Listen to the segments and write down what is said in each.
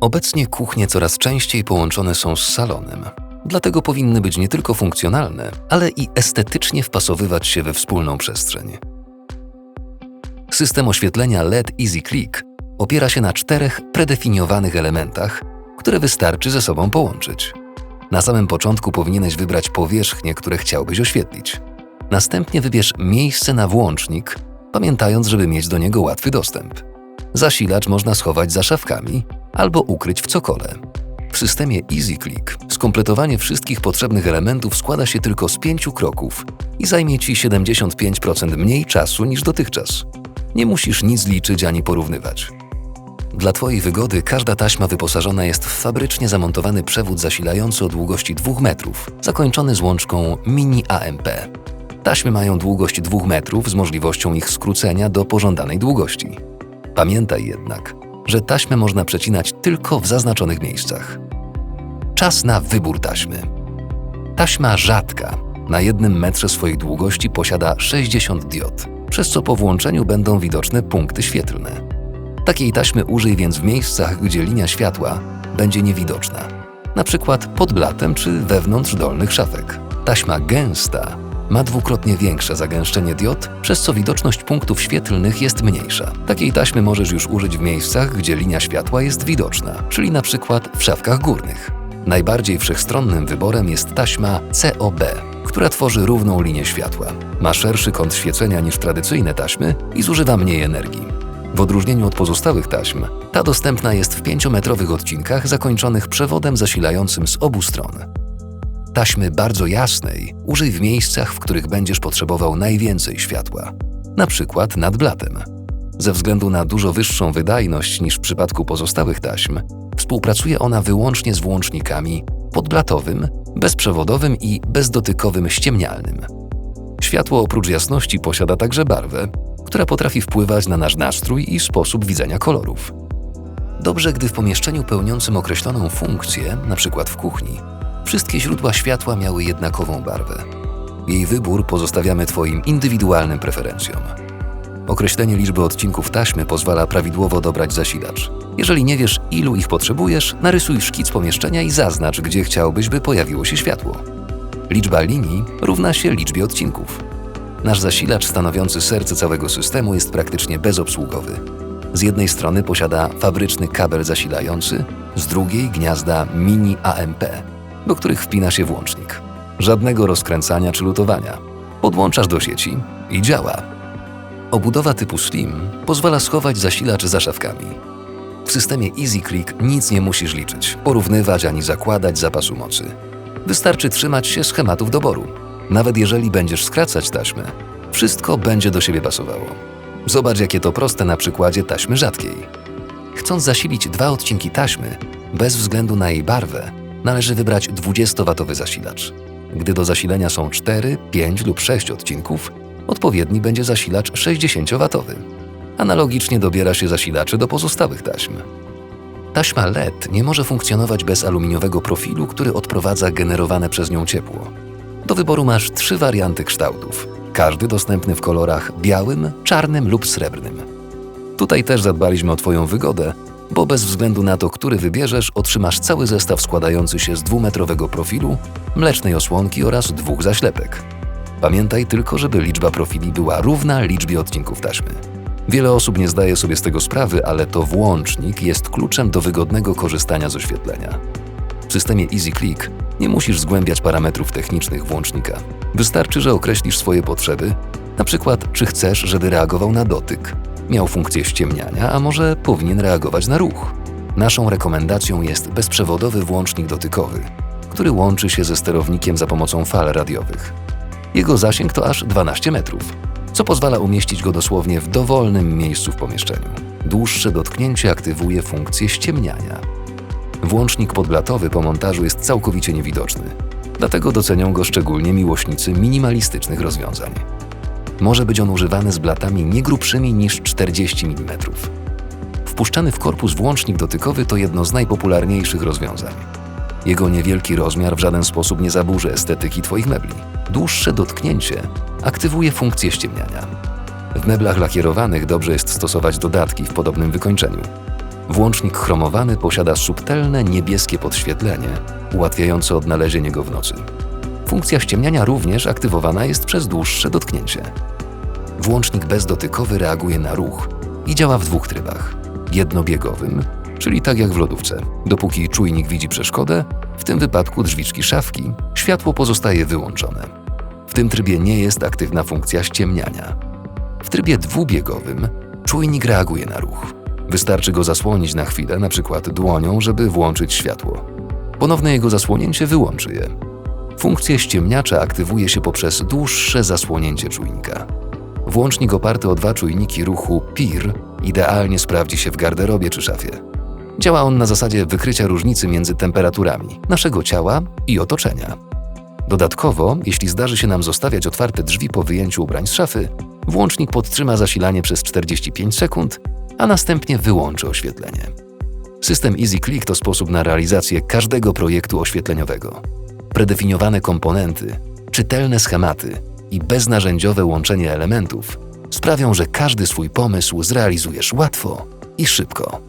Obecnie kuchnie coraz częściej połączone są z salonem. Dlatego powinny być nie tylko funkcjonalne, ale i estetycznie wpasowywać się we wspólną przestrzeń. System oświetlenia LED Easy Click opiera się na czterech predefiniowanych elementach, które wystarczy ze sobą połączyć. Na samym początku powinieneś wybrać powierzchnie, które chciałbyś oświetlić. Następnie wybierz miejsce na włącznik, pamiętając, żeby mieć do niego łatwy dostęp. Zasilacz można schować za szafkami albo ukryć w cokole. W systemie EasyClick skompletowanie wszystkich potrzebnych elementów składa się tylko z pięciu kroków i zajmie Ci 75% mniej czasu niż dotychczas. Nie musisz nic liczyć ani porównywać. Dla Twojej wygody każda taśma wyposażona jest w fabrycznie zamontowany przewód zasilający o długości 2 metrów, zakończony złączką mini AMP. Taśmy mają długość 2 metrów z możliwością ich skrócenia do pożądanej długości. Pamiętaj jednak, że taśmę można przecinać tylko w zaznaczonych miejscach. Czas na wybór taśmy. Taśma rzadka na jednym metrze swojej długości posiada 60 diod, przez co po włączeniu będą widoczne punkty świetlne. Takiej taśmy użyj więc w miejscach, gdzie linia światła będzie niewidoczna, na przykład pod blatem czy wewnątrz dolnych szafek. Taśma gęsta ma dwukrotnie większe zagęszczenie diod, przez co widoczność punktów świetlnych jest mniejsza. Takiej taśmy możesz już użyć w miejscach, gdzie linia światła jest widoczna, czyli na przykład w szafkach górnych. Najbardziej wszechstronnym wyborem jest taśma COB, która tworzy równą linię światła. Ma szerszy kąt świecenia niż tradycyjne taśmy i zużywa mniej energii. W odróżnieniu od pozostałych taśm, ta dostępna jest w 5-metrowych odcinkach zakończonych przewodem zasilającym z obu stron. Taśmy bardzo jasnej użyj w miejscach, w których będziesz potrzebował najwięcej światła, na przykład nad blatem. Ze względu na dużo wyższą wydajność niż w przypadku pozostałych taśm, współpracuje ona wyłącznie z włącznikami podblatowym, bezprzewodowym i bezdotykowym ściemnialnym. Światło oprócz jasności posiada także barwę, która potrafi wpływać na nasz nastrój i sposób widzenia kolorów. Dobrze, gdy w pomieszczeniu pełniącym określoną funkcję, np. w kuchni, wszystkie źródła światła miały jednakową barwę. Jej wybór pozostawiamy Twoim indywidualnym preferencjom. Określenie liczby odcinków taśmy pozwala prawidłowo dobrać zasilacz. Jeżeli nie wiesz, ilu ich potrzebujesz, narysuj szkic pomieszczenia i zaznacz, gdzie chciałbyś, by pojawiło się światło. Liczba linii równa się liczbie odcinków. Nasz zasilacz stanowiący serce całego systemu jest praktycznie bezobsługowy. Z jednej strony posiada fabryczny kabel zasilający, z drugiej gniazda mini AMP, do których wpina się włącznik. Żadnego rozkręcania czy lutowania. Podłączasz do sieci i działa. Obudowa typu Slim pozwala schować zasilacz za szafkami. W systemie EasyClick nic nie musisz liczyć, porównywać ani zakładać zapasu mocy. Wystarczy trzymać się schematów doboru. Nawet jeżeli będziesz skracać taśmę, wszystko będzie do siebie pasowało. Zobacz, jakie to proste na przykładzie taśmy rzadkiej. Chcąc zasilić dwa odcinki taśmy, bez względu na jej barwę, należy wybrać 20-watowy zasilacz. Gdy do zasilenia są 4, 5 lub 6 odcinków, odpowiedni będzie zasilacz 60-watowy. Analogicznie dobiera się zasilacze do pozostałych taśm. Taśma LED nie może funkcjonować bez aluminiowego profilu, który odprowadza generowane przez nią ciepło. Do wyboru masz trzy warianty kształtów, każdy dostępny w kolorach białym, czarnym lub srebrnym. Tutaj też zadbaliśmy o Twoją wygodę, bo bez względu na to, który wybierzesz, otrzymasz cały zestaw składający się z dwumetrowego profilu, mlecznej osłonki oraz dwóch zaślepek. Pamiętaj tylko, żeby liczba profili była równa liczbie odcinków taśmy. Wiele osób nie zdaje sobie z tego sprawy, ale to włącznik jest kluczem do wygodnego korzystania z oświetlenia. W systemie EasyClick nie musisz zgłębiać parametrów technicznych włącznika. Wystarczy, że określisz swoje potrzeby, na przykład czy chcesz, żeby reagował na dotyk, miał funkcję ściemniania, a może powinien reagować na ruch. Naszą rekomendacją jest bezprzewodowy włącznik dotykowy, który łączy się ze sterownikiem za pomocą fal radiowych. Jego zasięg to aż 12 metrów, co pozwala umieścić go dosłownie w dowolnym miejscu w pomieszczeniu. Dłuższe dotknięcie aktywuje funkcję ściemniania. Włącznik podblatowy po montażu jest całkowicie niewidoczny, dlatego docenią go szczególnie miłośnicy minimalistycznych rozwiązań. Może być on używany z blatami nie grubszymi niż 40 mm. Wpuszczany w korpus włącznik dotykowy to jedno z najpopularniejszych rozwiązań. Jego niewielki rozmiar w żaden sposób nie zaburzy estetyki Twoich mebli. Dłuższe dotknięcie aktywuje funkcję ściemniania. W meblach lakierowanych dobrze jest stosować dodatki w podobnym wykończeniu. Włącznik chromowany posiada subtelne niebieskie podświetlenie, ułatwiające odnalezienie go w nocy. Funkcja ściemniania również aktywowana jest przez dłuższe dotknięcie. Włącznik bezdotykowy reaguje na ruch i działa w dwóch trybach. Jednobiegowym, czyli tak jak w lodówce. Dopóki czujnik widzi przeszkodę, w tym wypadku drzwiczki szafki, światło pozostaje wyłączone. W tym trybie nie jest aktywna funkcja ściemniania. W trybie dwubiegowym czujnik reaguje na ruch. Wystarczy go zasłonić na chwilę, np. dłonią, żeby włączyć światło. Ponowne jego zasłonięcie wyłączy je. Funkcję ściemniacza aktywuje się poprzez dłuższe zasłonięcie czujnika. Włącznik oparty o dwa czujniki ruchu PIR idealnie sprawdzi się w garderobie czy szafie. Działa on na zasadzie wykrycia różnicy między temperaturami naszego ciała i otoczenia. Dodatkowo, jeśli zdarzy się nam zostawiać otwarte drzwi po wyjęciu ubrań z szafy, włącznik podtrzyma zasilanie przez 45 sekund, a następnie wyłączy oświetlenie. System Easy Click to sposób na realizację każdego projektu oświetleniowego. Predefiniowane komponenty, czytelne schematy i beznarzędziowe łączenie elementów sprawią, że każdy swój pomysł zrealizujesz łatwo i szybko.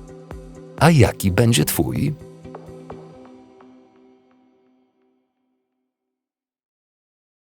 A jaki będzie Twój?